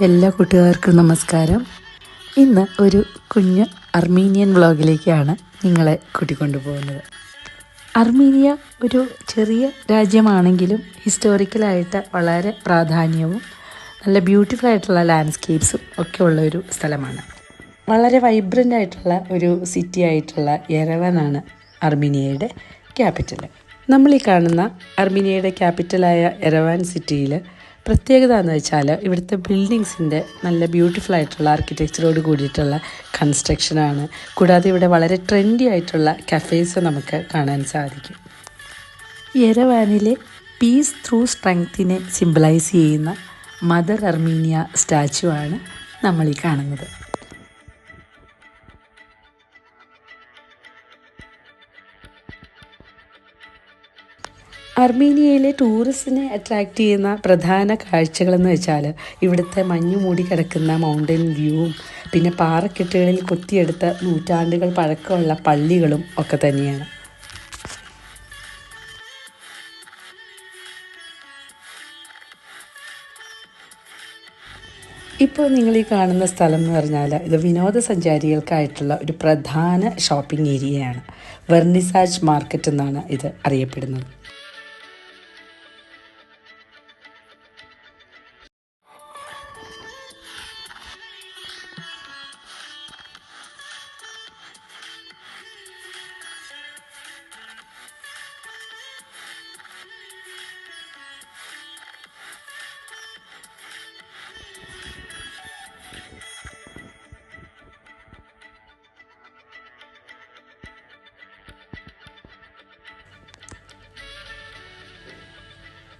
എല്ലാ കൂട്ടുകാർക്കും നമസ്കാരം. ഇന്ന് ഒരു കുഞ്ഞ് അർമീനിയൻ വ്ളോഗിലേക്കാണ് നിങ്ങളെ കൂട്ടിക്കൊണ്ടുപോകുന്നത്. അർമീനിയ ഒരു ചെറിയ രാജ്യമാണെങ്കിലും ഹിസ്റ്റോറിക്കലായിട്ട് വളരെ പ്രാധാന്യവും നല്ല ബ്യൂട്ടിഫുൾ ആയിട്ടുള്ള ലാൻഡ്സ്കേപ്സും ഒക്കെ ഉള്ള ഒരു സ്ഥലമാണ്. വളരെ വൈബ്രന്റ് ആയിട്ടുള്ള ഒരു സിറ്റി ആയിട്ടുള്ള എരവനാണ് അർമീനിയയുടെ ക്യാപിറ്റൽ നമ്മൾ ഈ കാണുന്ന അർമീനിയയുടെ ക്യാപിറ്റലായ എരവാൻ സിറ്റിയിൽ പ്രത്യേകത എന്ന് വെച്ചാൽ ഇവിടുത്തെ ബിൽഡിങ്സിന്റെ നല്ല ബ്യൂട്ടിഫുൾ ആയിട്ടുള്ള ആർക്കിടെക്ചറോട് കൂടിയിട്ടുള്ള കൺസ്ട്രക്ഷനാണ് കൂടാതെ ഇവിടെ വളരെ ട്രെൻഡി ആയിട്ടുള്ള കഫേസ് നമുക്ക് കാണാൻ സാധിക്കും. യെരവാനിലെ പീസ് ത്രൂ സ്ട്രെങ്ത്തിനെ സിംബലൈസ് ചെയ്യുന്ന മദർ അർമീനിയ സ്റ്റാച്ചു ആണ് നമ്മൾ ഈ കാണുന്നത്. അർമീനിയയിലെ ടൂറിസ്റ്റിനെ അട്രാക്റ്റ് ചെയ്യുന്ന പ്രധാന കാഴ്ചകളെന്ന് വെച്ചാൽ ഇവിടുത്തെ മഞ്ഞു മൂടി കിടക്കുന്ന മൗണ്ടൻ വ്യൂവും പിന്നെ പാറക്കെട്ടുകളിൽ കൊത്തിയെടുത്ത നൂറ്റാണ്ടുകൾ പഴക്കമുള്ള പള്ളികളും ഒക്കെ തന്നെയാണ്. ഇപ്പോൾ നിങ്ങൾ ഈ കാണുന്ന സ്ഥലം എന്ന് പറഞ്ഞാൽ ഇത് വിനോദസഞ്ചാരികൾക്കായിട്ടുള്ള ഒരു പ്രധാന ഷോപ്പിംഗ് ഏരിയയാണ് വെർണിസാജ് മാർക്കറ്റ് എന്നാണ് ഇത് അറിയപ്പെടുന്നത്.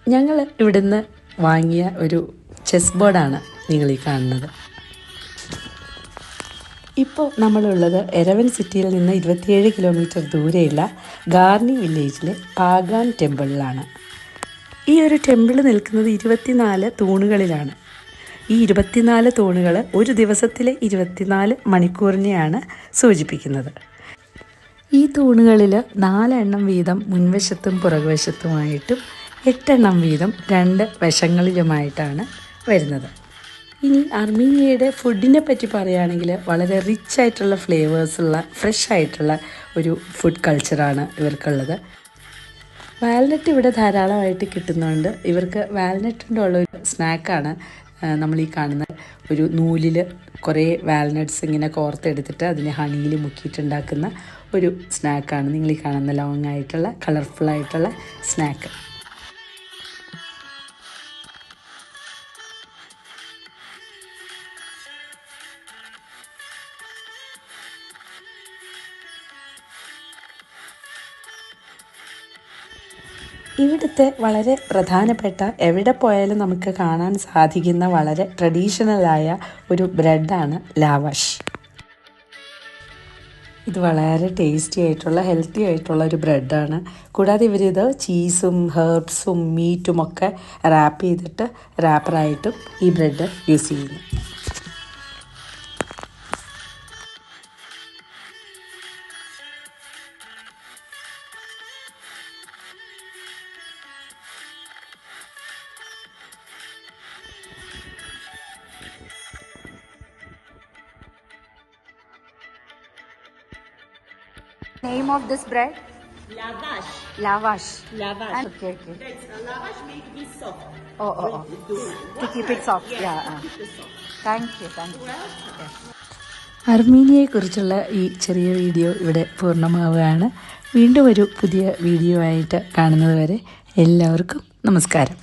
ഞങ്ങൾ ഇവിടുന്ന് വാങ്ങിയ ഒരു ചെസ് ബോർഡാണ് നിങ്ങൾ ഈ കാണുന്നത്. ഇപ്പോൾ നമ്മളുള്ളത് എരവൻ സിറ്റിയിൽ നിന്ന് ഇരുപത്തിയേഴ് കിലോമീറ്റർ ദൂരെയുള്ള ഗാർണി വില്ലേജിലെ പാഗാൻ ടെമ്പിളിലാണ്. ഈ ഒരു ടെമ്പിൾ നിൽക്കുന്നത് ഇരുപത്തിനാല് തൂണുകളിലാണ്. ഈ ഇരുപത്തിനാല് തൂണുകൾ ഒരു ദിവസത്തിലെ ഇരുപത്തിനാല് മണിക്കൂറിനെയാണ് സൂചിപ്പിക്കുന്നത്. ഈ തൂണുകളിൽ നാലെണ്ണം വീതം മുൻവശത്തും പുറകുവശത്തുമായിട്ടും എട്ടെണ്ണം വീതം രണ്ട് വശങ്ങളിലുമായിട്ടാണ് വരുന്നത്. ഇനി അർമീനിയയുടെ ഫുഡിനെ പറ്റി പറയുകയാണെങ്കിൽ വളരെ റിച്ച് ആയിട്ടുള്ള ഫ്ലേവേഴ്സുള്ള ഫ്രഷ് ആയിട്ടുള്ള ഒരു ഫുഡ് കൾച്ചറാണ് ഇവർക്കുള്ളത്. വാൽനട്ട് ഇവിടെ ധാരാളമായിട്ട് കിട്ടുന്നുണ്ട്. ഇവർക്ക് വാൽനട്ടിന്റെ ഉള്ള ഒരു സ്നാക്കാണ് നമ്മൾ ഈ കാണുന്ന ഒരു നൂലിൽ കുറേ വാൽനട്ട്സ് ഇങ്ങനെ കോർത്തെടുത്തിട്ട് അതിനെ ഹണിയിൽ മുക്കിയിട്ടുണ്ടാക്കുന്ന ഒരു സ്നാക്കാണ് നിങ്ങൾ ഈ കാണുന്ന ലോങ് ആയിട്ടുള്ള കളർഫുൾ ആയിട്ടുള്ള സ്നാക്ക് ഇവിടുത്തെ വളരെ പ്രധാനപ്പെട്ട എവിടെ പോയാലും നമുക്ക് കാണാൻ സാധിക്കുന്ന വളരെ ട്രഡീഷണലായ ഒരു ബ്രെഡാണ് ലാവഷ്. ഇത് വളരെ ടേസ്റ്റി ആയിട്ടുള്ള ഹെൽത്തി ആയിട്ടുള്ള ഒരു ബ്രെഡാണ് കൂടാതെ ഇവരിത് ചീസും ഹെർബ്സും മീറ്റും ഒക്കെ റാപ്പ് ചെയ്തിട്ട് റാപ്പറായിട്ടും ഈ ബ്രെഡ് യൂസ് ചെയ്യുന്നു. Name of this bread? Lavash. Lavash. Lavash. And, Okay, okay. That's uh, lavash make this soft. Oh, oh, oh. To keep it soft. Yes, Yeah. To Keep it soft. Thank you, thank you. അർമീനിയയെക്കുറിച്ചുള്ള ഈ ചെറിയ video ഇവിടെ പൂർണമാവുകയാണ് വീണ്ടും ഒരു പുതിയ video ആയിട്ട് കാണുന്നത് വരെ എല്ലാവർക്കും നമസ്കാരം